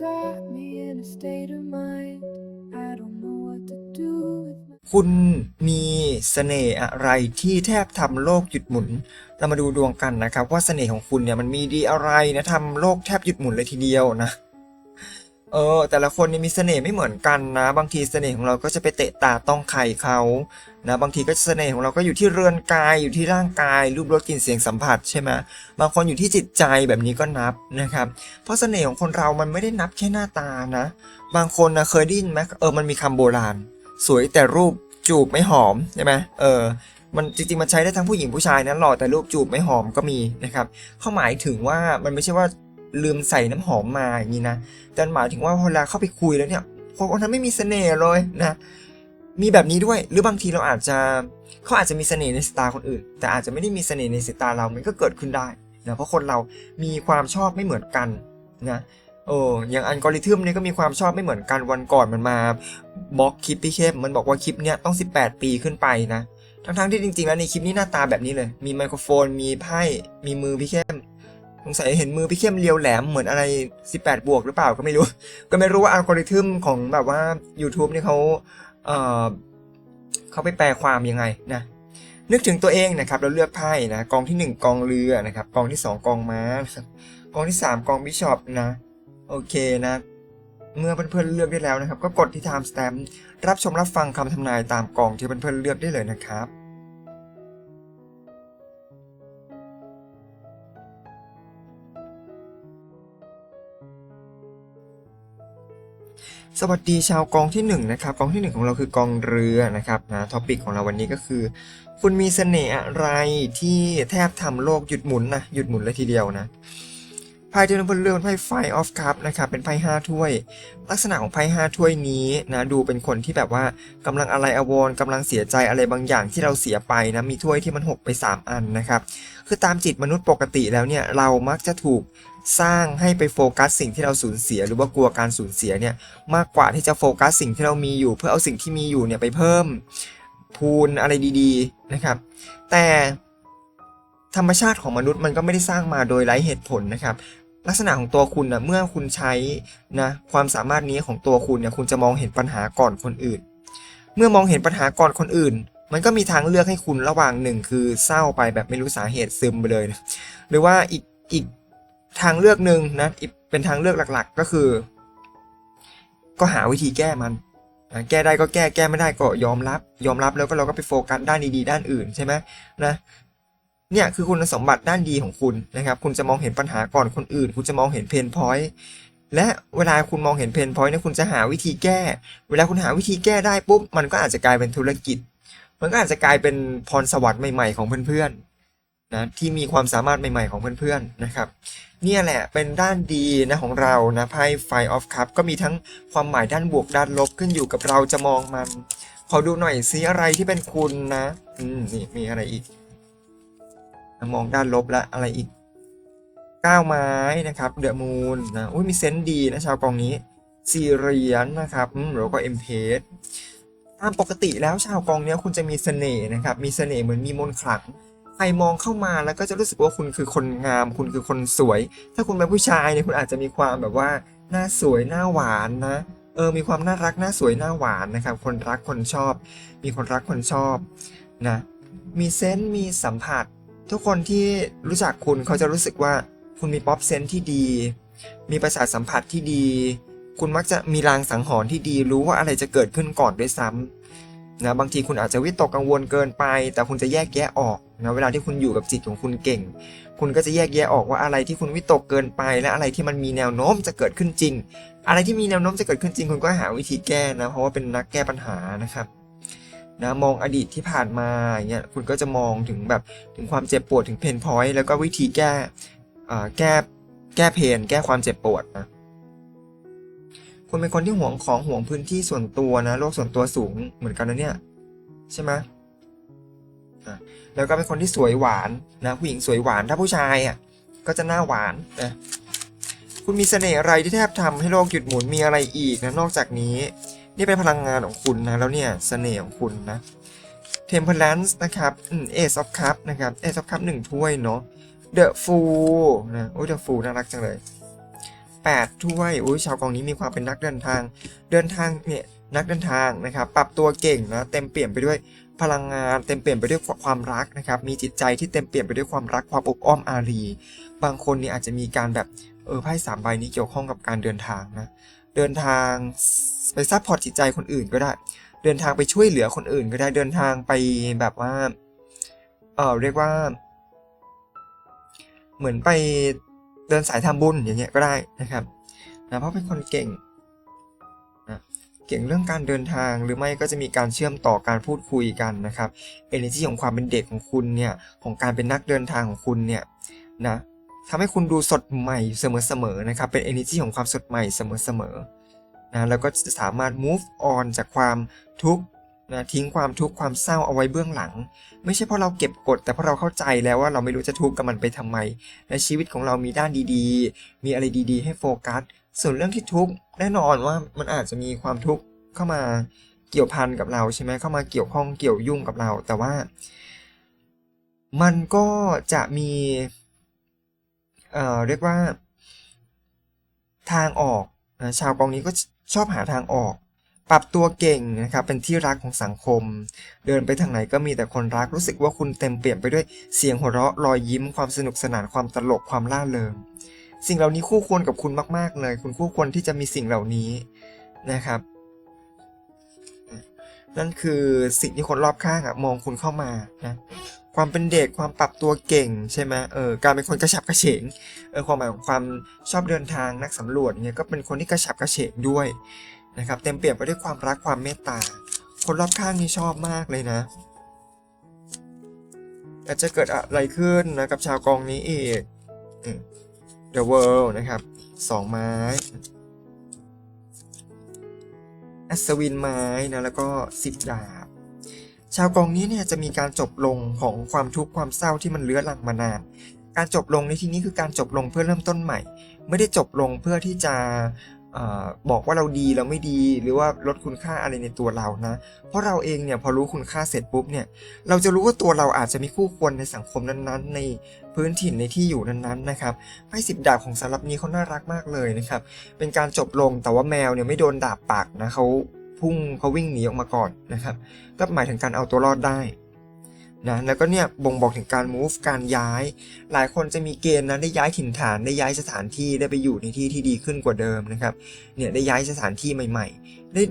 got me in a state of mind. I don't know what to do with my คุณมีเสน่ห์อะไรที่แทบทำโลกหยุดหมุน เรามาดูดวงกันนะครับ ว่าเสน่ห์ของคุณเนี่ยมันมีดีอะไรนะทำโลกแทบหยุดหมุนเลยทีเดียวนะ เออ แต่ละคนเนี่ยมีเสน่ห์ไม่เหมือนกันนะ บางทีเสน่ห์ของเราก็จะไปเตะตาต้องใครเขานะบางทีก็เสน่ห์ของเราก็อยู่ที่เรือนกายอยู่ที่ร่างกายรูปรสกลิ่นเสียงสัมผัสใช่ไหมบางคนอยู่ที่จิตใจแบบนี้ก็นับนะครับ เพราะเสน่ห์ของคนเรามันไม่ได้นับแค่หน้าตานะ บางคนนะเคยได้ยินไหมเออมันมีคำโบราณ สวยแต่รูปจูบไม่หอมใช่ไหมเออมันจริงๆมันใช้ได้ทั้งผู้หญิงผู้ชายนะหล่อแต่รูปจูบไม่หอมก็มีนะครับเขาหมายถึงว่ามันไม่ใช่ว่า ลืมใส่น้ำหอมมาอย่างนี้นะแต่หมายถึงว่าเวลาเข้าไปคุยแล้วเนี่ยคนนั้นไม่มีเสน่ห์เลยนะมีแบบนี้ด้วยหรือบางทีเราอาจจะเขาอาจจะมีเสน่ห์ในสายตาคนอื่น แต่อาจจะไม่ได้มีเสน่ห์ในสายตาเรา มันก็เกิดขึ้นได้นะเพราะคนเรามีความชอบไม่เหมือนกันนะโอ้อย่างอัลกอริทึมเนี่ยก็มีความชอบไม่เหมือนกันวันก่อนมันมาบล็อกคลิปพี่เข้มมันบอกว่าคลิปเนี้ยต้อง 18 ปีขึ้นไปนะทั้งๆที่จริงๆแล้วในคลิปนี้หน้าตาแบบนี้เลย มีไมโครโฟน มีไพ่มีมือพี่เข้ม สงสัยเห็นมือพี่เข้มเรียวแหลมเหมือนอะไร 18 บวกหรือเปล่าก็ไม่รู้ ก็ไม่รู้ว่าอัลกอริทึมของแบบว่า YouTube เนี่ยเขาเอ่อเขาไปแปลความยังไงนะนึกถึงตัวเองนะครับเราเลือกไพ่นะกองที่ 1 กองเรือนะครับกองที่ 2 กองม้ากองที่ 3 กองบิชอปนะโอเคนะเมื่อเพื่อนๆเลือกได้แล้วนะครับ ก็กดที่ time stamp รับชมรับฟังคำทำนายตามกองที่เพื่อนๆเลือกได้เลยนะครับ สวัสดีชาวกองที่หนึ่งนะครับกองที่หนึ่งของเราคือกองเรือนะครับนะท็อปิกของเราวันนี้ก็คือ คุณมีเสน่ห์อะไรที่แทบทำโลกหยุดหมุนนะหยุดหมุนเลยทีเดียวนะไพ่ที่เราเลือเป็นไพ่ไฟออฟคัพนะครับเป็นไพ่ห้าถ้วย ลักษณะของไพ่ห้าถ้วยนี้นะดูเป็นคนที่แบบว่ากำลังอะไรอวรณ์กำลังเสียใจอะไรบางอย่างที่เราเสียไปนะมีถ้วยที่มันหกไปสามอันนะครับคือตามจิตมนุษย์ปกติแล้วเนี่ยเรามักจะถูก สร้างให้ไปโฟกัสสิ่งที่เราสูญเสีย หรือว่ากลัวการสูญเสียเนี่ยมากกว่าที่จะโฟกัสสิ่งที่เรามีอยู่ เพื่อเอาสิ่งที่มีอยู่เนี่ยไปเพิ่มพูนอะไรดีๆนะครับ แต่ธรรมชาติของมนุษย์มันก็ไม่ได้สร้างมาโดยไร้เหตุผลนะครับ ลักษณะของตัวคุณนะเมื่อคุณใช้นะความสามารถนี้ของตัวคุณเนี่ยคุณจะมองเห็นปัญหาก่อนคนอื่น เมื่อมองเห็นปัญหาก่อนคนอื่น มันก็มีทางเลือกให้คุณระหว่างหนึ่งคือเศร้าไปแบบไม่รู้สาเหตุซึมไปเลยนะหรือว่าอีกอีก ทางเลือกหนึ่งนะอีกเป็นทางเลือกหลักๆ ก็คือ ก็หาวิธีแก้มันแก้ได้ก็แก้แก้ไม่ได้ก็ยอมรับ ยอมรับแล้วก็เราก็ไปโฟกัสด้านดีๆด้านอื่นใช่ไหมนะเนี่ยคือคุณสมบัติด้านดีของคุณนะครับ คุณจะมองเห็นปัญหาก่อนคนอื่น คุณจะมองเห็นเพนพอยต์และเวลาคุณมองเห็นเพนพอยต์เนี่ยคุณจะหาวิธีแก้ เวลาคุณหาวิธีแก้ได้ปุ๊บมันก็อาจจะกลายเป็นธุรกิจ มันก็อาจจะกลายเป็นพรสวรรค์ใหม่ๆของเพื่อนๆ นะที่มีความสามารถใหม่ๆของเพื่อนๆนะครับเนี่ยแหละเป็นด้านดีนะของเรานะไพ่ไฟออฟคัพก็มีทั้งความหมายด้านบวกด้านลบขึ้นอยู่กับเราจะมองมัน ขอดูหน่อยซิอะไรที่เป็นคุณนะอืมนี่มีอะไรอีก มองด้านลบและอะไรอีกก้าวไม้นะครับเดอะมูนนะอุ้ยมีเซนส์ดีนะชาวกองนี้สี่เหรียญนะครับอืมแล้วก็เอ็มเพสตามปกติแล้วชาวกองเนี้ยคุณจะมีเสน่ห์นะครับ มีเสน่ห์เหมือนมีมนต์ขลัง ครมองเข้ามาแล้วก็จะรู้สึกว่าคุณคือคนงาม คุณคือคนสวย ถ้าคุณเป็นผู้ชายเนี่ยคุณอาจจะมีความแบบว่าหน้าสวยหน้าหวานนะเออมีความน่ารักหน้าสวยหน้าหวานนะครับ คนรักคนชอบ มีคนรักคนชอบนะมีเซนส์มีสัมผัส ทุกคนที่รู้จักคุณเขาจะรู้สึกว่าคุณมีป๊อปเซนส์ที่ดี มีประสาทสัมผัสที่ดี คุณมักจะมีรางสังหรณ์ที่ดีรู้ว่าอะไรจะเกิดขึ้นก่อนด้วยซ้ำ นะบางทีคุณอาจจะวิตกกังวลเกินไป แต่คุณจะแยกแยะออกนะเวลาที่คุณอยู่กับจิตของคุณเก่ง คุณก็จะแยกแยะออกว่าอะไรที่คุณวิตกเกินไป และอะไรที่มันมีแนวโน้มจะเกิดขึ้นจริง อะไรที่มีแนวโน้มจะเกิดขึ้นจริง คุณก็หาวิธีแก้นะเพราะว่าเป็นนักแก้ปัญหานะครับนะมองอดีตที่ผ่านมาอย่างเงี้ยคุณก็จะมองถึงแบบถึงความเจ็บปวดถึงเพนพอยต์แล้วก็วิธีแก้อ่าแก้แก้เพนแก้ความเจ็บปวดนะ คุณเป็นคนที่ห่วงของห่วงพื้นที่ส่วนตัวนะโลกส่วนตัวสูงเหมือนกันนะเนี่ยใช่ไหมแล้วก็เป็นคนที่สวยหวานนะผู้หญิงสวยหวานถ้าผู้ชายอะก็จะหน้าหวานนะคุณมีเสน่ห์อะไรที่แทบทำให้โลกหยุดหมุนมีอะไรอีกนะนอกจากนี้ นี่เป็นพลังงานของคุณนะแล้วเนี่ยเสน่ห์ของคุณนะ Temperance นะครับเอืม Ace of Cup นะครับ Ace of Cup หนึ่งถ้วยเนาะ The Fool นะโอ้ย The Fool น่ารักจังเลย 8 ถ้วยอุ้ยชาวกองนี้มีความเป็นนักเดินทาง เดินทางเนี่ยนักเดินทางนะครับ ปรับตัวเก่งนะเต็มเปี่ยมไปด้วยพลังงานเต็มเปี่ยมไปด้วยความรักนะครับ มีจิตใจที่เต็มเปี่ยมไปด้วยความรักความอบอ้อมอารี บางคนเนี่ยอาจจะมีการแบบเออไพ่สามใบนี้เกี่ยวข้องกับการเดินทางนะเดินทางไปซัพพอร์ตจิตใจคนอื่นก็ได้ เดินทางไปช่วยเหลือคนอื่นก็ได้เดินทางไปแบบว่าเออเรียกว่า เหมือนไป เดินสายทำบุญอย่างเงี้ยก็ได้นะครับนะเพราะเป็นคนเก่งนะเก่งเรื่องการเดินทางหรือไม่ก็จะมีการเชื่อมต่อการพูดคุยกันนะครับ energy ของความเป็นเด็กของคุณเนี่ยของการเป็นนักเดินทางของคุณเนี่ยนะทำให้คุณดูสดใหม่เสมอๆนะครับเป็น energy ของความสดใหม่เสมอๆนะแล้วก็จะสามารถ move on จากความทุกข์ นะทิ้งความทุกข์ความเศร้าเอาไว้เบื้องหลัง ไม่ใช่เพราะเราเก็บกด แต่เพราะเราเข้าใจแล้วว่าเราไม่รู้จะทุกข์กับมันไปทำไม และชีวิตของเรามีด้านดีๆ มีอะไรดีๆ ให้โฟกัส ส่วนเรื่องที่ทุกข์แน่นอนว่ามันอาจจะมีความทุกข์เข้ามาเกี่ยวพันกับเราใช่ไหมเข้ามาเกี่ยวข้องเกี่ยวยุ่งกับเรา แต่ว่า มันก็จะมีเอ่อเรียกว่า ทางออกชาวกองนี้ก็ชอบหาทางออก ปรับตัวเก่งนะครับเป็นที่รักของสังคม เดินไปทางไหนก็มีแต่คนรักรู้สึกว่าคุณเต็มเปี่ยมไปด้วยเสียงหัวเราะรอยยิ้มความสนุกสนานความตลกความล่าเริงสิ่งเหล่านี้คู่ควรกับคุณมาก ๆ เลย คุณคู่ควรที่จะมีสิ่งเหล่านี้นะครับ นั่นคือสิ่งที่คนรอบข้างอะมองคุณเข้ามานะความเป็นเด็กความปรับตัวเก่งใช่ไหมเออการเป็นคนกระฉับกระเฉงเออความหมายของความชอบเดินทางนักสำรวจเนี่ยก็เป็นคนที่กระฉับกระเฉงด้วย นะครับ เต็มเปี่ยมไปด้วยความรักความเมตตา คนรอบข้างนี่ชอบมากเลยนะแต่จะเกิดอะไรขึ้นนะกับชาวกองนี้อีก The World นะครับสองไม้อัศวินไม้นะแล้วก็สิบดาบ ชาวกองนี้เนี่ยจะมีการจบลงของความทุกข์ความเศร้าที่มันเลื้อรังมานาน การจบลงในที่นี้คือการจบลงเพื่อเริ่มต้นใหม่ ไม่ได้จบลงเพื่อที่จะ บอกว่าเราดีเราไม่ดีหรือว่าลดคุณค่าอะไรในตัวเรานะ เพราะเราเองเนี่ยพอรู้คุณค่าเสร็จปุ๊บเนี่ยเราจะรู้ว่าตัวเราอาจจะมีคู่ควรในสังคมนั้นๆ ในพื้นถิ่นในที่อยู่นั้นๆนะครับไพ่สิบดาบของสำหรับนี้เขาน่ารักมากเลยนะครับเป็นการจบลงแต่ว่าแมวเนี่ยไม่โดนดาบปากนะเขาพุ่งเขาวิ่งหนีออกมาก่อนนะครับก็หมายถึงการเอาตัวรอดได้ นะแล้วก็เนี่ยบ่งบอกถึงการ move การย้าย หลายคนจะมีเกณฑ์นะได้ย้ายถิ่นฐานได้ย้ายสถานที่ได้ไปอยู่ในที่ที่ดีขึ้นกว่าเดิมนะครับเนี่ยได้ย้ายสถานที่ใหม่ ๆ ได้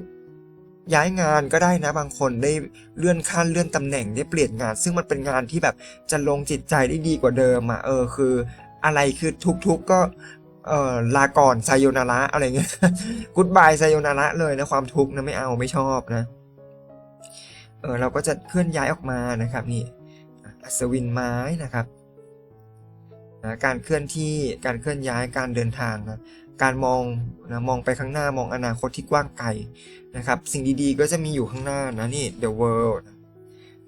ย้ายงานก็ได้นะบางคนได้เลื่อนขั้นเลื่อนตำแหน่งได้เปลี่ยนงาน ซึ่งมันเป็นงานที่แบบจะลงจิตใจได้ดีกว่าเดิมอะเออคือ อะไรคือทุกๆก็เออลาก่อนไซโยนาระอะไรเงี้ย กูดบายไซโยนาระเลยนะความทุกข์นะไม่เอาไม่ชอบนะ เออเราก็จะเคลื่อนย้ายออกมานะครับนี่อัศวินไม้นะครับนะการเคลื่อนที่การเคลื่อนย้ายการเดินทางนะการมองนะมองไปข้างหน้ามองอนาคตที่กว้างไกลนะครับ สิ่งดีๆก็จะมีอยู่ข้างหน้านะนี่ the world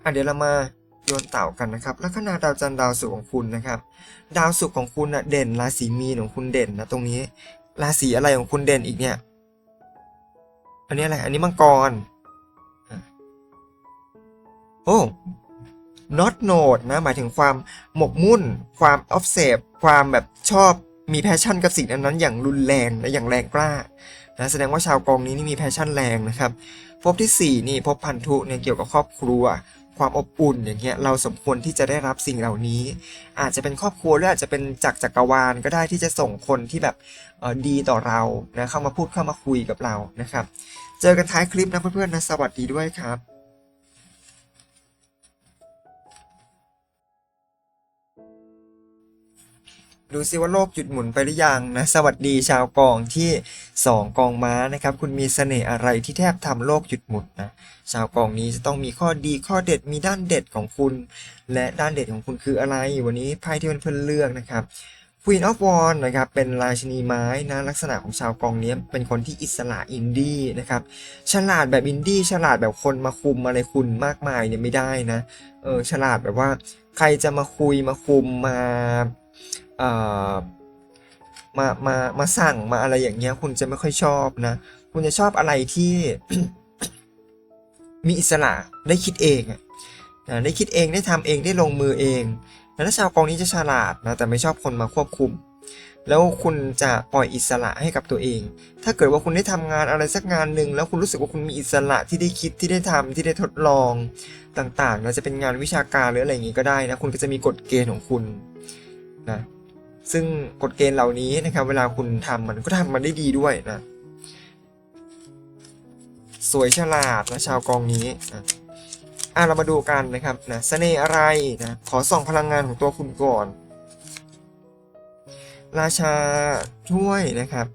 อะเดี๋ยวเรามาโยนเต่ากันนะครับลัคนาดาวจันทร์ดาวศุกร์ของคุณนะครับ ดาวศุกร์ของคุณนะเด่นราศีมีนของคุณเด่นนะตรงนี้ราศีอะไรของคุณเด่นอีกเนี่ย อันนี้อะไรอันนี้มังกร โอ้ not note นะ หมายถึงความหมกมุ่น ความ obsess ความแบบชอบมีแพชชั่นกับสิ่งนั้นๆอย่างรุนแรงและอย่างแรงกล้านะแสดงว่าชาวกองนี้นี่มีแพชชั่นแรงนะครับภพที่ 4 นี่ภพพันธุเนี่ยเกี่ยวกับครอบครัว ความอบอุ่นอย่างเงี้ยเราสมควรที่จะได้รับสิ่งเหล่านี้ อาจจะเป็นครอบครัวหรืออาจจะเป็นจากจักรวาลก็ได้ที่จะส่งคนที่แบบเออดีต่อเรานะเข้ามาพูดเข้ามาคุยกับเรานะครับ เจอกันท้ายคลิปนะเพื่อนๆนะสวัสดีด้วยครับ ดูซิว่าโลกหยุดหมุนไปหรือยังนะ สวัสดีชาวกองที่ 2 กองม้านะครับ คุณมีเสน่ห์อะไรที่แทบทำโลกหยุดหมุนนะ ชาวกองนี้จะต้องมีข้อดีข้อเด็ดมีด้านเด็ดของคุณ และด้านเด็ดของคุณคืออะไร วันนี้ไพ่ที่เพื่อนเลือกนะครับ Queen of Wands นะครับ เป็นราชินีไม้นะ ลักษณะของชาวกองนี้เป็นคนที่อิสระอินดี้นะครับ ฉลาดแบบอินดี้ฉลาดแบบคนมาคุมอะไรคุณมากมายเนี่ยไม่ได้นะ เออฉลาดแบบว่าใครจะมาคุยมาคุมมา มามามาสั่งมาอะไรอย่างเงี้ย คุณจะไม่ค่อยชอบนะ คุณจะชอบอะไรที่มีอิสระได้คิดเองอะนะได้คิดเองได้ทำเองได้ลงมือเองแล้วชาวกองนี้จะฉลาดนะแต่ไม่ชอบคนมาควบคุม แล้วคุณจะปล่อยอิสระให้กับตัวเอง ถ้าเกิดว่าคุณได้ทำงานอะไรสักงานหนึ่งแล้วคุณรู้สึกว่าคุณมีอิสระที่ได้คิดที่ได้ทำที่ได้ทดลองต่างๆนะจะเป็นงานวิชาการหรืออะไรอย่างนี้ก็ได้นะคุณก็จะมีกฎเกณฑ์ของคุณนะ ซึ่งกฎเกณฑ์เหล่านี้นะครับ เวลาคุณทำมันก็ทำมันได้ดีด้วยนะ สวยฉลาดนะชาวกองนี้นะอะเรามาดูกันนะครับนะเสน่ห์อะไรนะขอส่องพลังงานของตัวคุณก่อน ราชาถ้วยนะครับ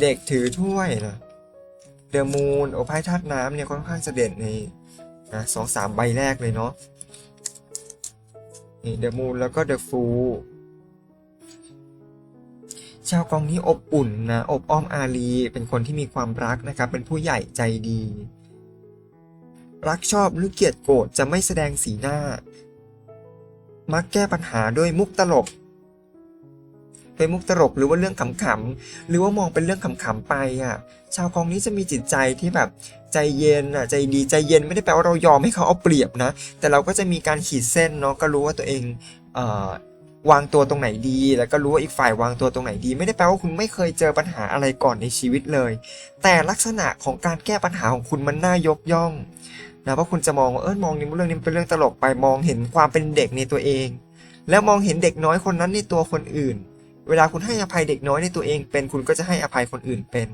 เด็กถือถ้วยนะเดอะมูนโอไพ่ธาตุน้ำเนี่ยค่อนข้างจะเด่นในนะสองสามใบแรกเลยเนาะนี่เดอะมูนแล้วก็เดอะฟู ชาวกองนี้อบอุ่นนะอบอ้อมอารีเป็นคนที่มีความรักนะครับ เป็นผู้ใหญ่ใจดี รักชอบหรือเกลียดโกรธจะไม่แสดงสีหน้า มักแก้ปัญหาด้วยมุกตลกเป็นมุกตลกหรือว่าเรื่องขำๆหรือว่ามองเป็นเรื่องขำๆไปอะ ชาวกองนี้จะมีจิตใจที่แบบใจเย็นอะใจดีใจเย็นไม่ได้แปลว่าเรายอมให้เขาเอาเปรียบนะ แต่เราก็จะมีการขีดเส้นเนาะก็รู้ว่าตัวเองเอ่อ วางตัวตรงไหนดี แล้วก็รู้ว่าอีกฝ่ายวางตัวตรงไหนดี ไม่ได้แปลว่าคุณไม่เคยเจอปัญหาอะไรก่อนในชีวิตเลย แต่ลักษณะของการแก้ปัญหาของคุณมันน่ายกย่องนะเพราะคุณจะมองว่าเออมองนี่เรื่องนี้เป็นเรื่องตลกไปมองเห็นความเป็นเด็กในตัวเอง แล้วมองเห็นเด็กน้อยคนนั้นในตัวคนอื่น เวลาคุณให้อภัยเด็กน้อยในตัวเองเป็น คุณก็จะให้อภัยคนอื่นเป็น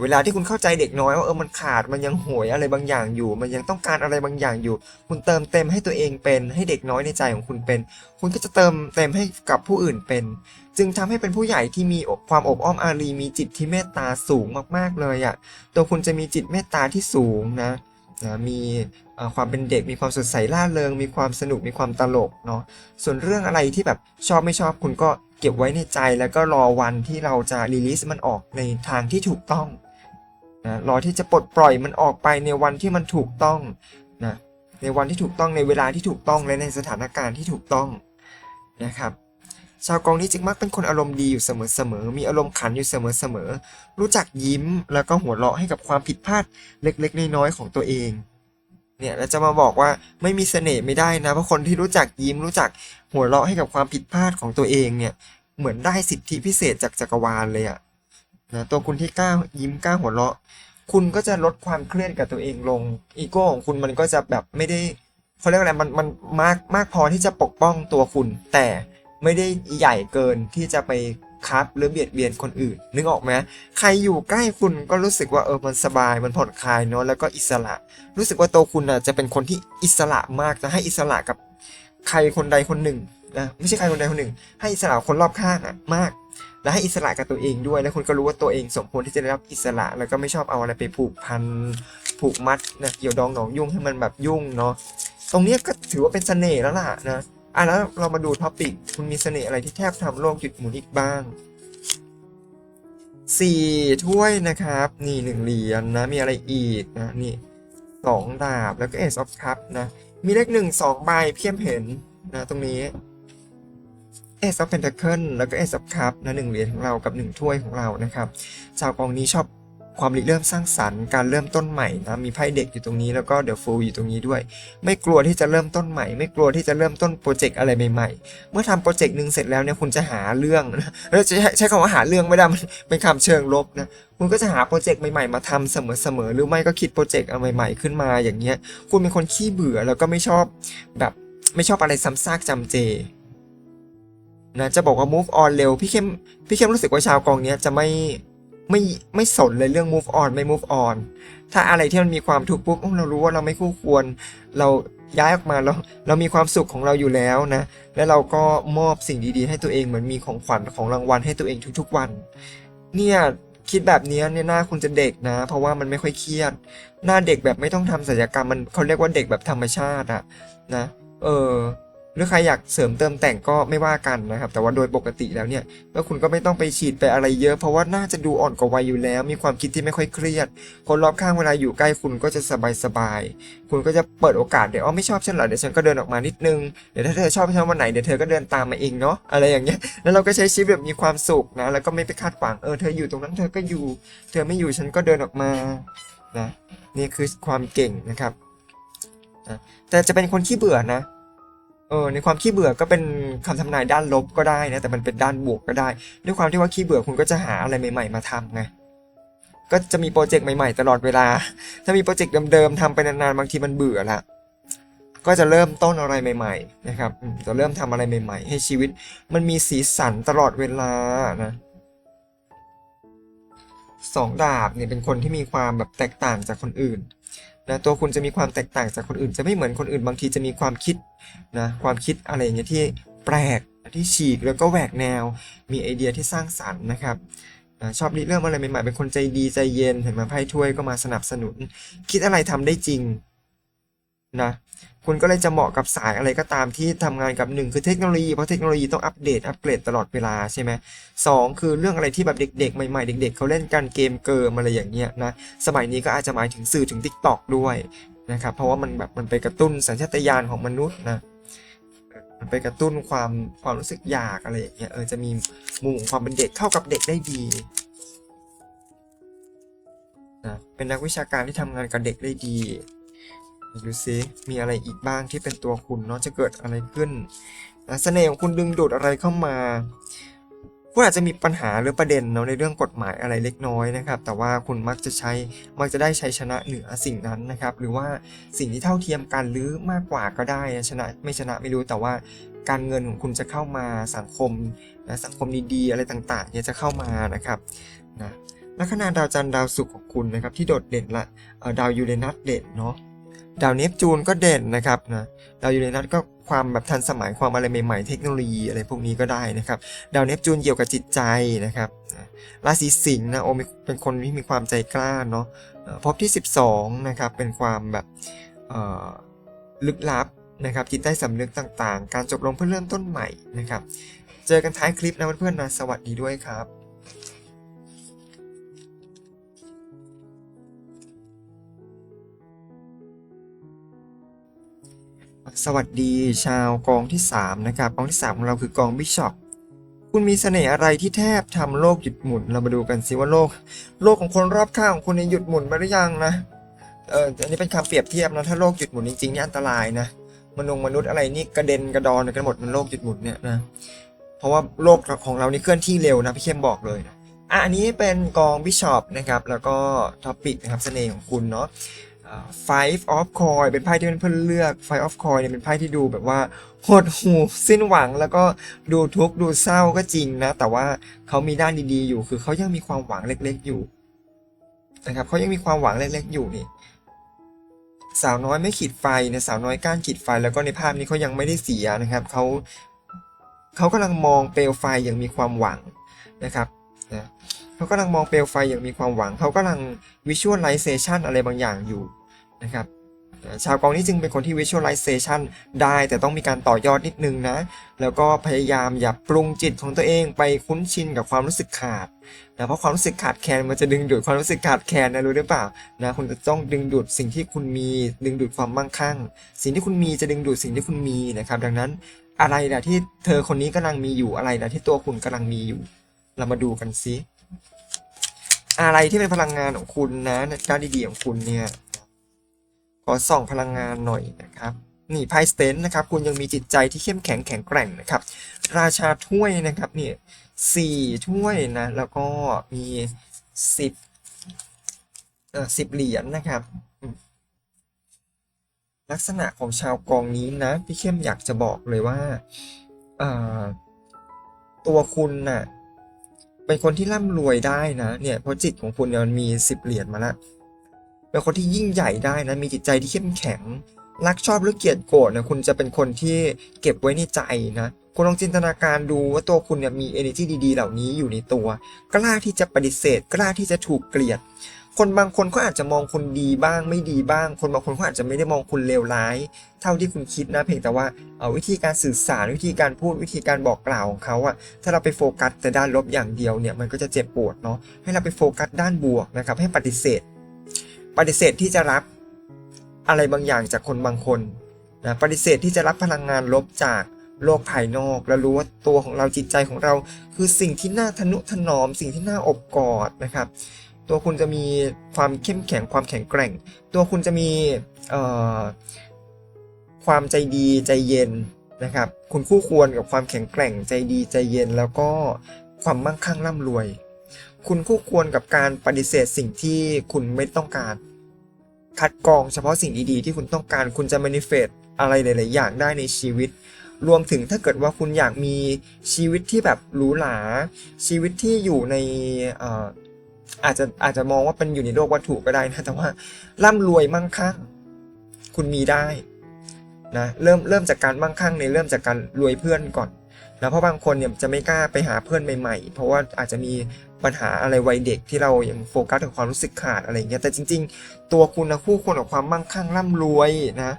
เวลาที่คุณเข้าใจเด็กน้อยว่าเออมันขาดมันยังโหยอะไรบางอย่างอยู่ มันยังต้องการอะไรบางอย่างอยู่ คุณเติมเต็มให้ตัวเองเป็น ให้เด็กน้อยในใจของคุณเป็น คุณก็จะเติมเต็มให้กับผู้อื่นเป็น จึงทำให้เป็นผู้ใหญ่ที่มีความอบอ้อมอารีมีจิตที่เมตตาสูงมากๆเลยอะ่ะตัวคุณจะมีจิตเมตตาที่สูงนะนะมีความเป็นเด็กมีความสดใสล่าเริง มีความสนุกมีความตลกเนาะส่วนเรื่องอะไรที่แบบชอบไม่ชอบคุณก็ เก็บไว้ในใจแล้วก็รอวันที่เราจะรีลิสมันออกในทางที่ถูกต้องนะรอที่จะปลดปล่อยมันออกไปในวันที่มันถูกต้องนะในวันที่ถูกต้องในเวลาที่ถูกต้องและในสถานการณ์ที่ถูกต้องนะครับชาวกองนี้จึงมักเป็นคนอารมณ์ดีอยู่เสมอๆ มีอารมณ์ขันอยู่เสมอๆ รู้จักยิ้มแล้วก็หัวเราะให้กับความผิดพลาดเล็กๆ น้อยๆ ของตัวเอง เนี่ยแล้วจะมาบอกว่าไม่มีเสน่ห์ไม่ได้นะ เพราะคนที่รู้จักยิ้มรู้จัก หัวเราะให้กับความผิดพลาดของตัวเองเนี่ย เหมือนได้สิทธิพิเศษจากจักรวาลเลยอะนะตัวคุณที่กล้ายิ้มกล้าหัวเราะ คุณก็จะลดความเครียดกับตัวเองลง อีโก้ของคุณมันก็จะแบบไม่ได้เขาเรียกอะไรมันมันมากมากพอที่จะปกป้องตัวคุณ แต่ไม่ได้ใหญ่เกินที่จะไปคับหรือเบียดเบียนคนอื่น นึกออกไหมใครอยู่ใกล้คุณก็รู้สึกว่าเออมันสบายมันผ่อนคลายเนาะแล้วก็อิสระ รู้สึกว่าตัวคุณอะจะเป็นคนที่อิสระมากจะให้อิสระกับ ใครคนใดคนหนึ่งนะไม่ใช่ใครคนใดคนหนึ่ง ให้อิสระคนรอบข้างอะมาก และให้อิสระกับตัวเองด้วย แล้วคุณก็รู้ว่าตัวเองสมควรที่จะได้รับอิสระ แล้วก็ไม่ชอบเอาอะไรไปผูกพัน ผูกมัดนะเกี่ยวดองหนองยุ่งให้มันแบบยุ่งเนาะ ตรงนี้ก็ถือว่าเป็นเสน่ห์แล้วล่ะนะ อะแล้วเรามาดูท็อปิก คุณมีเสน่ห์อะไรที่แทบทำโลกหยุดหมุนอีกบ้างสี่ถ้วยนะครับ นี่หนึ่งเหรียญนะมีอะไรอีกนะ นี่สองดาบ แล้วก็เอซอฟคัพนะ มีเลขหนึ่งสองใบเพียมเห็นนะตรงนี้เอซับเพนท c เคิลแล้วก็เอซับคัพนะหนึ่งเหรียญของเรากับหนึ่งถ้วยของเรานะครับชาวกองนี้ชอบ ความริเริ่มสร้างสรรค์การเริ่มต้นใหม่นะมีไพ่เด็กอยู่ตรงนี้แล้วก็เดอะฟูอยู่ตรงนี้ด้วย ไม่กลัวที่จะเริ่มต้นใหม่ ไม่กลัวที่จะเริ่มต้นโปรเจกต์อะไรใหม่ๆ เมื่อทำโปรเจกต์หนึ่งเสร็จแล้วเนี่ยคุณจะหาเรื่องนะแล้วจะใช้ใช้คำว่าหาเรื่องไม่ได้มันเป็นคำเชิงลบนะคุณก็จะหาโปรเจกต์ใหม่ๆมาทำเสมอๆหรือไม่ก็คิดโปรเจกต์อะไรใหม่ๆขึ้นมาอย่างเงี้ยคุณเป็นคนขี้เบื่อแล้วก็ไม่ชอบแบบไม่ชอบอะไรซ้ำซากจำเจนะจะบอกว่า move on เร็วพี่เข้มพี่เข้มรู้สึกว่าชาวกองเนี้ยจะไม่ ไม่ไม่สนเลยเรื่อง move on ไม่ move on ถ้าอะไรที่มันมีความทุกข์ปุ๊บเรารู้ว่าเราไม่คู่ควร เราย้ายออกมาเราเรามีความสุขของเราอยู่แล้วนะ แล้วเราก็มอบสิ่งดีๆ ให้ตัวเองเหมือนมีของขวัญของรางวัลให้ตัวเองทุกๆวัน เนี่ยคิดแบบนี้เนี่ยหน้าคุณจะเด็กนะ เพราะว่ามันไม่ค่อยเครียด หน้าเด็กแบบไม่ต้องทำศัลยกรรมมันเขาเรียกว่าเด็กแบบธรรมชาติอะนะ เออ หรือใครอยากเสริมเติมแต่งก็ไม่ว่ากันนะครับ แต่ว่าโดยปกติแล้วเนี่ยก็คุณก็ไม่ต้องไปฉีดไปอะไรเยอะ เพราะว่าน่าจะดูอ่อนกว่าวัยอยู่แล้ว มีความคิดที่ไม่ค่อยเครียด คนรอบข้างเวลาอยู่ใกล้คุณก็จะสบายสบายๆคุณก็จะเปิดโอกาสเดี๋ยวอ๋อไม่ชอบฉันเหรอเดี๋ยวฉันก็เดินออกมานิดนึงเดี๋ยวถ้าเธอชอบฉันวันไหนเดี๋ยวเธอก็เดินตามมาเองเนาะอะไรอย่างเงี้ยแล้วเราก็ใช้ชีวิตแบบมีความสุขนะแล้วก็ไม่ไปคาดหวังเออเธออยู่ตรงนั้นเธอก็อยู่ เธอไม่อยู่ฉันก็เดินออกมานะนี่คือความเก่งนะครับแต่จะเป็นคนขี้เบื่อนะ เออในความขี้เบื่อก็เป็นคำทำนายด้านลบก็ได้นะแต่มันเป็นด้านบวกก็ได้ ด้วยความที่ว่าขี้เบื่อคุณก็จะหาอะไรใหม่ ๆ มาทำไงก็จะมีโปรเจกต์ใหม่ๆ ตลอดเวลา ถ้ามีโปรเจกต์เดิมๆทำไปนานๆบางทีมันเบื่อละก็จะเริ่มต้นอะไรใหม่ ๆ นะครับจะเริ่มทำอะไรใหม่ ๆ ให้ชีวิต มันมีสีสันตลอดเวลานะสองดาบเนี่ยเป็นคนที่มีความแบบแตกต่างจากคนอื่น นะตัวคุณจะมีความแตกต่างจากคนอื่น จะไม่เหมือนคนอื่นบางทีจะมีความคิดนะความคิดอะไรอย่างเงี้ยที่แปลกที่ฉีกแล้วก็แหวกแนว มีไอเดียที่สร้างสรรค์นะครับนะชอบริเริ่มอะไรใหม่ๆเป็นคนใจดีใจเย็นเห็นไหมไพ่ถ้วยก็มาสนับสนุน คิดอะไรทำได้จริงนะ คุณก็เลยจะเหมาะกับสายอะไรก็ตามที่ทำงานกับหนึ่งคือเทคโนโลยีเพราะเทคโนโลยีต้องอัปเดตอัปเกรดตลอดเวลาใช่ไหมสองคือเรื่องอะไรที่แบบเด็กๆใหม่ๆ เด็ก ๆเขาเล่นกันเกมเกิร์มอะไรอย่างเงี้ยนะสมัยนี้ก็อาจจะหมายถึงสื่อถึง t ิ k t o k ด้วยนะครับเพราะว่ามันแบบมันไปกระตุ้นสัญชาตญาณของมนุษย์นะมันไปกระตุ้นความความรู้สึกอยากอะไรอย่างเงี้ยเออจะมีมุมของความเป็นเด็กเข้ากับเด็กได้ดีนะเป็นนักวิชาการที่ทำงานกับเด็กได้ดี ดูซิมีอะไรอีกบ้างที่เป็นตัวคุณเนาะจะเกิดอะไรขึ้นนะเสน่ห์ของคุณดึงดูดอะไรเข้ามา คุณอาจจะมีปัญหาหรือประเด็นเนาะในเรื่องกฎหมายอะไรเล็กน้อยนะครับ แต่ว่าคุณมักจะใช้มักจะได้ใช้ชนะเหนือสิ่งนั้นนะครับ หรือว่าสิ่งที่เท่าเทียมกันหรือมากกว่าก็ได้ชนะไม่ชนะไม่รู้แต่ว่าการเงินของคุณจะเข้ามาสังคมนะสังคมดีๆอะไรต่างๆเนี่ยจะเข้ามานะครับนะลัคนาดาวจันทร์ดาวศุกร์ของคุณนะครับที่โดดเด่นละดาวยูเรนัสเด่นเนาะ ดาวเนปจูนก็เด่นนะครับนะดาวยูเรนัสก็ความแบบทันสมัยความอะไรใหม่ๆ เทคโนโลยีอะไรพวกนี้ก็ได้นะครับดาวเนปจูนเกี่ยวกับจิตใจนะครับราศีสิงห์นะโอมเป็นคนที่มีความใจกล้าเนาะพบที่ 12นะครับเป็นความแบบลึกลับนะครับจิตใต้สำนึกต่างๆ การจบลงเพื่อเริ่มต้นใหม่นะครับ เจอกันท้ายคลิปนะเพื่อนๆนะสวัสดีด้วยครับ สวัสดีชาวกองที่ 3 นะครับ กองที่ 3 ของเราคือกองบิชอปคุณมีเสน่ห์อะไรที่แทบทำโลกหยุดหมุน เรามาดูกันสิว่าโลก โลกของคนรอบข้างของคุณเนี่ยหยุดหมุนไปหรือยังนะ เอออันนี้เป็นคำเปรียบเทียบนะ ถ้าโลกหยุดหมุนจริงๆนี่อันตรายนะ มนุษย์มนุษย์อะไรนี่กระเด็นกระดอนกันหมดมันโลกหยุดหมุนเนี่ยนะ เพราะว่าโลกของเรานี่เคลื่อนที่เร็วนะพี่เข้มบอกเลยนะอะอันนี้เป็นกองบิชอปนะครับ แล้วก็ท็อปิกนะครับเสน่ห์ของคุณเนาะ Five of Coin เป็นไพ่ที่เพื่อนๆเลือก Five of Coin เนี่ยเป็นไพ่ที่ดูแบบว่าหดหูสิ้นหวังแล้วก็ดูทุกข์ดูเศร้าก็จริงนะ แต่ว่าเขามีด้านดีๆอยู่ คือเขายังมีความหวังเล็กๆอยู่นะครับเขายังมีความหวังเล็กๆอยู่นี่สาวน้อยไม่ขีดไฟนี่ยสาวน้อยก้านขีดไฟ แล้วก็ในภาพนี้เขายังไม่ได้เสียนะครับเขาเขากำลังมองเปลวไฟอย่างมีความหวังนะครับนะ เขากำลังมองเปลวไฟอย่างมีความหวัง เขากำลัง visualization อะไรบางอย่างอยู่นะครับชาวกองนี้จึงเป็นคนที่ visualization ได้แต่ต้องมีการต่อยอดนิดนึงนะ แล้วก็พยายามอย่าปรุงจิตของตัวเองไปคุ้นชินกับความรู้สึกขาดนะเพราะความรู้สึกขาดแคลนมันจะดึงดูดความรู้สึกขาดแคลนนะรู้หรือเปล่านะคุณจะต้องดึงดูดสิ่งที่คุณมีดึงดูดความมั่งคั่ง สิ่งที่คุณมีจะดึงดูดสิ่งที่คุณมีนะครับดังนั้นอะไรนะที่เธอคนนี้กำลังมีอยู่อะไรนะที่ตัวคุณกำลังมีอยู่ เรามาดูกันซิ อะไรที่เป็นพลังงานของคุณนะก้านดีๆของคุณเนี่ยขอส่องพลังงานหน่อยนะครับนี่ไพ่สเตนนะครับคุณยังมีจิตใจที่เข้มแข็งแข็งแกร่งนะครับ ราชาถ้วยนะครับเนี่ยสี่ถ้วยนะแล้วก็มีสิบเอ่อสิบเหรียญนะครับ ลักษณะของชาวกองนี้นะ พี่เข้มอยากจะบอกเลยว่าเอ่อตัวคุณน่ะ เป็นคนที่ร่ำรวยได้นะเนี่ยเพราะจิตของคุณเนี่ยมันมีสิบเหรียญมาละเป็นคนที่ยิ่งใหญ่ได้นะมีจิตใจที่เข้มแข็ง รักชอบหรือเกลียดโกรธนะคุณจะเป็นคนที่เก็บไว้ในใจนะคุณลองจินตนาการดูว่าตัวคุณเนี่ยมี energy ดีๆ เหล่านี้อยู่ในตัว กล้าที่จะปฏิเสธ กล้าที่จะถูกเกลียด คนบางคนก็อาจจะมองคุณดีบ้างไม่ดีบ้าง คนบางคนก็อาจจะไม่ได้มองคุณเลวร้าย เท่าที่คุณคิดนะเพียงแต่ว่าเอาวิธีการสื่อสารวิธีการพูดวิธีการบอกกล่าวของเขาอะถ้าเราไปโฟกัสแต่ด้านลบอย่างเดียวเนี่ยมันก็จะเจ็บปวดเนาะให้เราไปโฟกัสด้านบวกนะครับให้ปฏิเสธ ปฏิเสธที่จะรับอะไรบางอย่างจากคนบางคนนะปฏิเสธที่จะรับพลังงานลบจากโลกภายนอกแล้วรู้ว่าตัวของเราจิตใจของเรา คือสิ่งที่น่าทนุถนอม สิ่งที่น่าอบกอดนะครับ ตัวคุณจะมีความเข้มแข็งความแข็งแกร่ง ตัวคุณจะมีความใจดีใจเย็นนะครับ คุณคู่ควรกับความแข็งแกร่งใจดีใจเย็น แล้วก็ความมั่งคั่งร่ำรวย คุณคู่ควรกับการปฏิเสธสิ่งที่คุณไม่ต้องการ คัดกรองเฉพาะสิ่งดีๆที่คุณต้องการ คุณจะ manifest อะไรหลาย ๆ อย่างได้ในชีวิต รวมถึงถ้าเกิดว่าคุณอยากมีชีวิตที่แบบหรูหราชีวิตที่อยู่ใน อาจจะอาจจะมองว่าเป็นอยู่ในโลกวัตถุก็ได้นะแต่ว่าร่ำรวยมั่งคั่ง คุณมีได้นะเริ่มเริ่มจากการมั่งคั่งในเริ่มจากการรวยเพื่อนก่อนนะเพราะบางคนเนี่ยจะไม่กล้าไปหาเพื่อนใหม่ๆ เพราะว่าอาจจะมีปัญหาอะไรวัยเด็กที่เรายังโฟกัสกับความรู้สึกขาดอะไรเงี้ยแต่จริง ๆ ตัวคุณนะคู่ควรกับความมั่งคั่งร่ำรวยนะ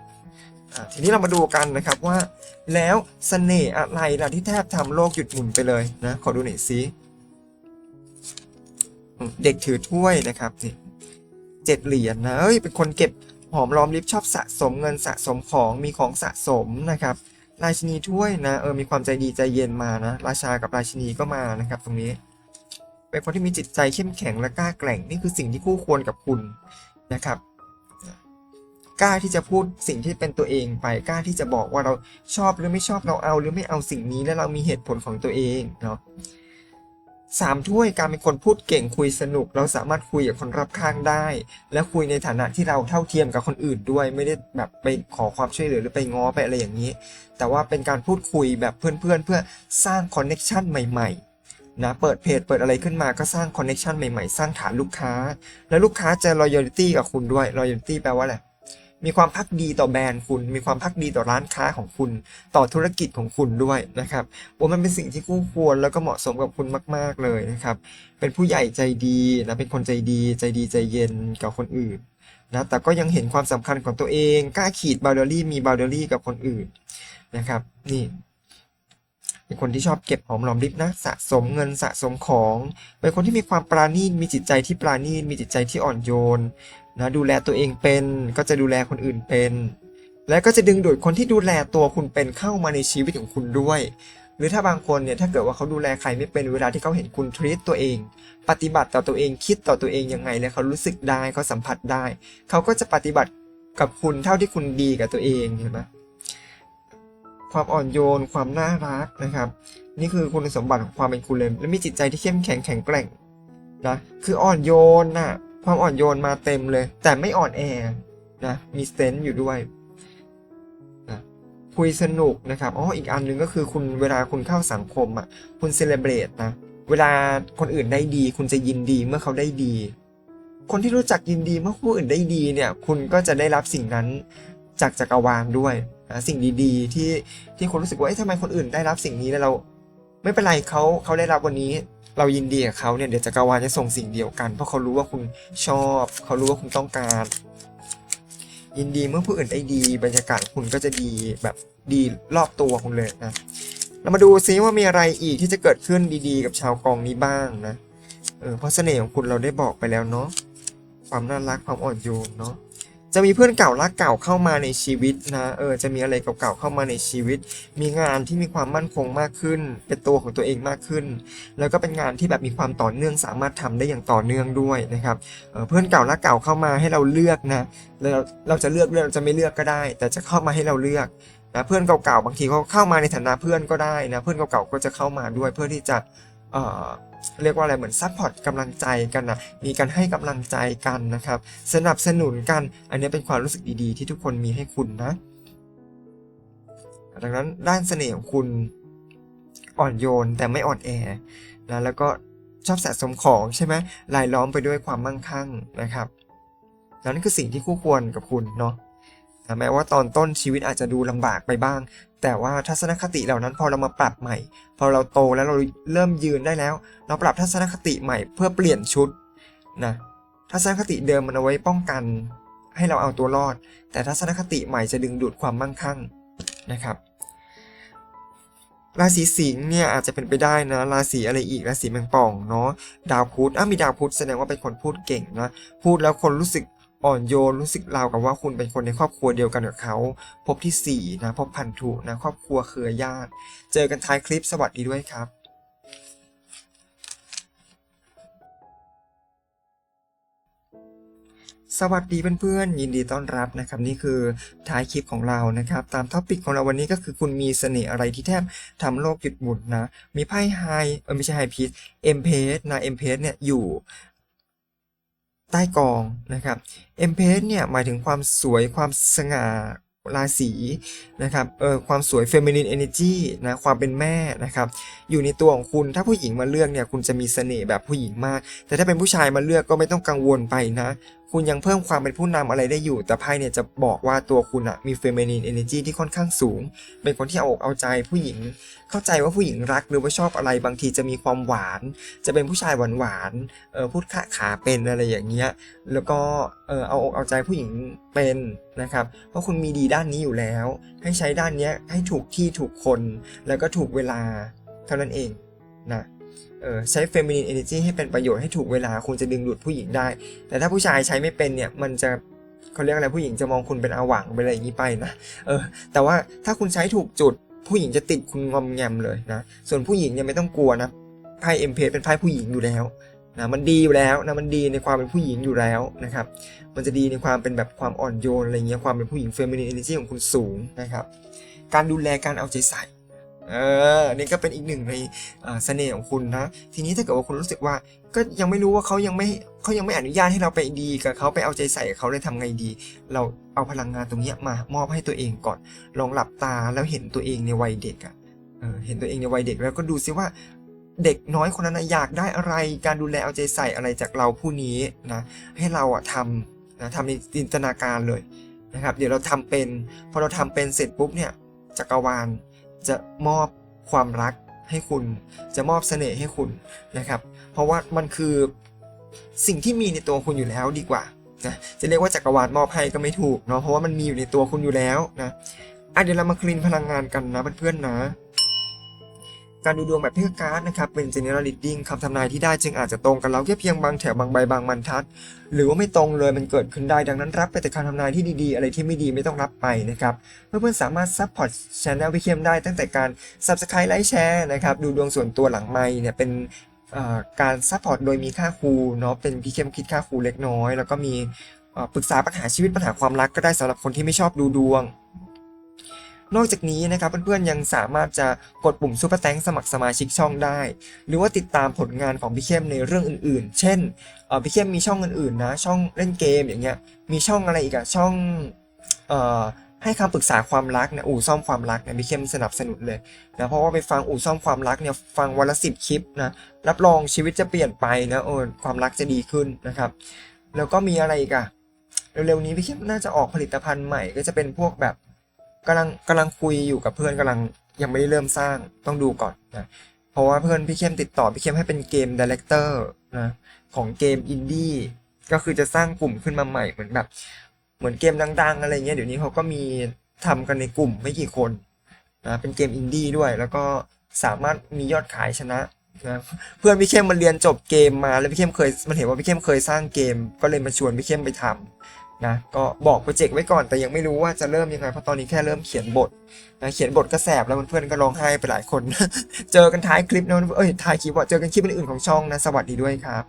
ทีนี้เรามาดูกันนะครับว่า แล้วเสน่ห์อะไรล่ะที่แทบทำโลกหยุดหมุนไปเลยนะขอดูหน่อยสิ เด็กถือถ้วยนะครับนี่เจ็ดเหรียญนะเอ้ยเป็นคนเก็บหอมรอมริบชอบสะสมเงินสะสมของมีของสะสมนะครับราชินีถ้วยนะเออมีความใจดีใจเย็นมานะ ราชากับราชินีก็มานะครับ ตรงนี้ เป็นคนที่มีจิตใจเข้มแข็งและกล้าแกร่งนี่คือสิ่งที่คู่ควรกับคุณนะครับกล้าที่จะพูดสิ่งที่เป็นตัวเองไปกล้าที่จะบอกว่าเราชอบหรือไม่ชอบเราเอา หรือไม่เอาสิ่งนี้และเรามีเหตุผลของตัวเองเนาะ สามถ้วยการเป็นคนพูดเก่งคุยสนุก เราสามารถคุยกับคนรอบข้างได้ และคุยในฐานะที่เราเท่าเทียมกับคนอื่นด้วย ไม่ได้แบบไปขอความช่วยเหลือหรือไปง้อไปอะไรอย่างนี้ แต่ว่าเป็นการพูดคุยแบบเพื่อนๆ เพื่อสร้างคอนเน็ชันใหม่ๆนะเปิดเพจเปิดอะไรขึ้นมาก็สร้างคอนเน็ชันใหม่ๆ สร้างฐานลูกค้า แล้วลูกค้าจะ loyalty กับคุณด้วย loyalty แปลว่าอะไร มีความพักดีต่อแบรนด์คุณ มีความพักดีต่อร้านค้าของคุณ ต่อธุรกิจของคุณด้วยนะครับโอ้มันเป็นสิ่งที่คู่ควรแล้วก็เหมาะสมกับคุณมาก ๆเลยนะครับ เป็นผู้ใหญ่ใจดีนะ เป็นคนใจดี ใจดีใจเย็นกับคนอื่นนะ แต่ก็ยังเห็นความสำคัญของตัวเอง กล้าขีดบา u เดอรี่ มีบา u เดอรี่กับคนอื่นนะครับ นี่เป็นคนที่ชอบเก็บหอมรอมริบนะสะสมเงินสะสมของ เป็นคนที่มีความปราณีตมีจิตใจที่ปราณีตมีจิตใจที่อ่อนโยน นะดูแลตัวเองเป็นก็จะดูแลคนอื่นเป็น และก็จะดึงดูดคนที่ดูแลตัวคุณเป็นเข้ามาในชีวิตของคุณด้วย หรือถ้าบางคนเนี่ยถ้าเกิดว่าเขาดูแลใครไม่เป็นเวลาที่เขาเห็นคุณทรีตตัวเอง ปฏิบัติต่อตัวเองคิดต่อตัวเองยังไงแล้วเขารู้สึกได้เขาสัมผัสได้ เขาก็จะปฏิบัติกับคุณเท่าที่คุณดีกับตัวเองเห็นไหมความอ่อนโยนความน่ารักนะครับ นี่คือคุณสมบัติของความเป็นคุณเลยและมีจิตใจที่เข้มแข็งแข็งแกร่งนะคืออ่อนโยนน่ะ ความอ่อนโยนมาเต็มเลย แต่ไม่อ่อนแอนะมีเซนส์อยู่ด้วยนะคุยสนุกนะครับอ๋ออีกอันหนึ่งก็คือคุณเวลาคุณเข้าสังคมอะคุณเซเลบรตนะเวลาคนอื่นได้ดี คุณจะยินดีเมื่อเขาได้ดี คนที่รู้จักยินดีเมื่อผู้อื่นได้ดีเนี่ย คุณก็จะได้รับสิ่งนั้นจากจักรวาลด้วยนะสิ่งดีๆ ที่ที่คุณรู้สึกว่าเอ๊ะทำไมคนอื่นได้รับสิ่งนี้แล้วเรา ไม่เป็นไรเขาเขาได้รับวันนี้ เรายินดีกับเขาเนี่ยเดี๋ยวจักรวาลจะส่งสิ่งเดียวกัน เพราะเขารู้ว่าคุณชอบ เขารู้ว่าคุณต้องการ ยินดีเมื่อผู้อื่นได้ดี บรรยากาศคุณก็จะดีแบบดีรอบตัวคุณเลยนะเรามาดูซิว่ามีอะไรอีกที่จะเกิดขึ้นดีๆ กับชาวกองนี้บ้างนะเออเพราะเสน่ห์ของคุณเราได้บอกไปแล้วเนาะความน่ารักความอ่อนโยนเนาะ จะมีเพื่อนเก่ารักเก่าเข้ามาในชีวิตนะ เออ จะมีอะไรเก่าๆเข้ามาในชีวิต มีงานที่มีความมั่นคงมากขึ้น เป็นตัวของตัวเองมากขึ้น แล้วก็เป็นงานที่แบบมีความต่อเนื่องสามารถทำได้อย่างต่อเนื่องด้วยนะครับเออเพื่อนเก่ารักเก่าเข้ามาให้เราเลือกนะแล้วเราเราจะเลือกเลือกเราจะไม่เลือกก็ได้ แต่จะเข้ามาให้เราเลือกนะ เพื่อนเก่าๆบางทีเขาเข้ามาในฐานะเพื่อนก็ได้นะ เพื่อนเก่าๆก็จะเข้ามาด้วยเพื่อที่จะ เรียกว่าอะไรเหมือนซัพพอร์ตกำลังใจกันนะมีการให้กำลังใจกันนะครับ สนับสนุนกัน อันนี้เป็นความรู้สึกดีๆ ที่ทุกคนมีให้คุณนะ ดังนั้นด้านเสน่ห์ของคุณอ่อนโยนแต่ไม่อ่อนแอนะแล้วก็ชอบสะสมของใช่ไหมลายล้อมไปด้วยความมั่งคั่งนะครับนั่นคือสิ่งที่คู่ควรกับคุณเนาะ แม้ว่าตอนต้นชีวิตอาจจะดูลำบากไปบ้าง แต่ว่าทัศนคติเหล่านั้นพอเรามาปรับใหม่ พอเราโตแล้วเราเริ่มยืนได้แล้ว เราปรับทัศนคติใหม่เพื่อเปลี่ยนชุดนะทัศนคติเดิมมันเอาไว้ป้องกัน ให้เราเอาตัวรอด แต่ทัศนคติใหม่จะดึงดูดความมั่งคั่งนะครับราศีสิงห์เนี่ยอาจจะเป็นไปได้นะราศีอะไรอีกราศีแมงป่องเนาะดาวพุธอะมีดาวพุธแสดงว่าเป็นคนพูดเก่งนะพูดแล้วคนรู้สึก อ่อนโยนรู้สึกราวกับว่าคุณเป็นคนในครอบครัวเดียวกันกับเขา พบที่สี่นะพบพันธุนะครอบครัวเครือญาติ เจอกันท้ายคลิปสวัสดีด้วยครับสวัสดีเพื่อนๆยินดีต้อนรับนะครับนี่คือท้ายคลิปของเรานะครับ ตามท็อปิกของเราวันนี้ก็คือคุณมีเสน่ห์อะไรที่แทบทำโลกหยุดหมุนนะ มีไพ่ไฮเออไม่ใช่ไฮพีซเอ็มเพสนะเอ็มเพสเนี่ยอยู่ ใต้กองนะครับเอ็มเพสเนี่ยหมายถึงความสวยความสง่าราศีนะครับเออความสวยเฟมินินเอเนจีนะความเป็นแม่นะครับอยู่ในตัวของคุณถ้าผู้หญิงมาเลือกเนี่ยคุณจะมีเสน่ห์แบบผู้หญิงมาก แต่ถ้าเป็นผู้ชายมาเลือกก็ไม่ต้องกังวลไปนะ คุณยังเพิ่มความเป็นผู้นำอะไรได้อยู่ แต่ไพ่เนี่ยจะบอกว่าตัวคุณอะมีเฟมินินเอเนจีที่ค่อนข้างสูง เป็นคนที่เอาอกเอาใจผู้หญิง เข้าใจว่าผู้หญิงรักหรือว่าชอบอะไรบางทีจะมีความหวาน จะเป็นผู้ชายหวานหวานๆเออพูดขาขาเป็นอะไรอย่างเงี้ย แล้วก็เออเอาอกเอาใจผู้หญิงเป็นนะครับ เพราะคุณมีดีด้านนี้อยู่แล้ว ให้ใช้ด้านเนี้ยให้ถูกที่ถูกคน แล้วก็ถูกเวลาเท่านั้นเองนะ เออใช้ feminine energy ให้เป็นประโยชน์ให้ถูกเวลาคุณจะดึงดูดผู้หญิงได้ แต่ถ้าผู้ชายใช้ไม่เป็นเนี่ยมันจะเขาเรียกอะไรผู้หญิงจะมองคุณเป็นอาหวังไปอะไรอย่างนี้ไปนะเออแต่ว่าถ้าคุณใช้ถูกจุดผู้หญิงจะติดคุณงอมแงมเลยนะส่วนผู้หญิงเนี่ยไม่ต้องกลัวนะไพ่เอ็มเพเป็นไพ่ผู้หญิงอยู่แล้วนะมันดีอยู่แล้วนะมันดีในความเป็นผู้หญิงอยู่แล้วนะครับมันจะดีในความเป็นแบบความอ่อนโยนอะไรเงี้ยความเป็นผู้หญิงเฟมินินเอเนจีของคุณสูงนะครับการดูแลการเอาใจใส่ เออนี่ก็เป็นอีกหนึ่งในเสน่ห์ของคุณนะ ทีนี้ถ้าเกิดว่าคุณรู้สึกว่าก็ยังไม่รู้ว่าเขายังไม่เขายังไม่อนุญาตให้เราไปดีกับเขาไปเอาใจใส่เขาได้ทำไงดี เราเอาพลังงานตรงนี้มามอบให้ตัวเองก่อน ลองหลับตาแล้วเห็นตัวเองในวัยเด็กอะเออเห็นตัวเองในวัยเด็กแล้วก็ดูซิว่าเด็กน้อยคนนั้นอยากได้อะไร การดูแลเอาใจใส่อะไรจากเราผู้นี้นะให้เราอะทำนะทำในจินตนาการเลยนะครับ เดี๋ยวเราทำเป็น พอเราทำเป็นเสร็จปุ๊บเนี่ยจักรวาล จะมอบความรักให้คุณ จะมอบเสน่ห์ให้คุณนะครับ เพราะว่ามันคือสิ่งที่มีในตัวคุณอยู่แล้วดีกว่านะจะเรียกว่าจักรวาลมอบให้ก็ไม่ถูกเนาะเพราะว่ามันมีอยู่ในตัวคุณอยู่แล้วนะอะเดี๋ยวเรามาคลีนพลังงานกันนะเพื่อนๆนะ การดูดวงแบบเพื่อการ์ดนะครับเป็น general reading คำทำนายที่ได้จึงอาจจะตรงกันแล้วแค่เพียงบางแถวบางใบบางบรรทัด หรือว่าไม่ตรงเลยมันเกิดขึ้นได้ดังนั้นรับไปแต่คำทำนายที่ดีๆ อะไรที่ไม่ดีไม่ต้องรับไปนะครับเพื่อนๆสามารถซัพพอร์ตช anel พี่เข้มได้ตั้งแต่การ subscribe ไลค์แชร์นะครับดูดวงส่วนตัวหลังไมค์เนี่ยเป็นการซัพพอร์ตโดยมีค่าครูเนาะเป็นพี่เข้มคิดค่าครูเล็กน้อย แล้วก็มีปรึกษาปัญหาชีวิตปัญหาความรักก็ได้สำหรับคนที่ไม่ชอบดูดวง นอกจากนี้นะครับเพื่อนๆยังสามารถจะกดปุ่มซูเปอร์แตงสมัครสมาชิกช่องได้ หรือว่าติดตามผลงานของพี่เข้มในเรื่องอื่นๆ เช่นพี่เข้มมีช่องอื่นๆนะช่องเล่นเกมอย่างเงี้ยมีช่องอะไรอีกอะช่องออให้คำปรึกษาความรักนะอู่ซ่อมความรักเนี่ยพี่เข้มสนับสนุนเลยนะเพราะว่าไปฟังอู่ซ่อมความรักเนี่ยฟังวันละสิบคลิปนะรับรองชีวิตจะเปลี่ยนไปนะเออความรักจะดีขึ้นนะครับ แล้วก็มีอะไรอีกอะเร็วๆนี้พี่เข้มน่าจะออกผลิตภัณฑ์ใหม่ก็จะเป็นพวกแบบ กำลังกำลังคุยอยู่กับเพื่อนกำลังยังไม่ได้เริ่มสร้างต้องดูก่อนนะเพราะว่าเพื่อนพี่เข้มติดต่อพี่เข้มให้เป็นเกมดีเลกเตอร์นะของเกมอินดี้ก็คือจะสร้างกลุ่มขึ้นมาใหม่เหมือนแบบ เหมือนเกมดัง ๆ อะไรเงี้ยเดี๋ยวนี้เขาก็มีทำกันในกลุ่มไม่กี่คนนะเป็นเกมอินดี้ด้วย แล้วก็สามารถมียอดขายชนะนะเพื่อนพี่เข้มมันเรียนจบเกมมาแล้วพี่เข้มเคยมันเห็นว่าพี่เข้มเคยสร้างเกม ก็เลยมาชวนพี่เข้มไปทำ นะก็บอกโปรเจกต์ไว้ก่อนแต่ยังไม่รู้ว่าจะเริ่มยังไงเพราะตอนนี้แค่เริ่มเขียนบทนะเขียนบทก็แสบแล้วเพื่อนๆก็ร้องไห้ไปหลายคน เจอกันท้ายคลิปนะเอ้ยท้ายคลิปว่าเจอกันคลิปอื่นๆของช่องนะสวัสดีด้วยครับ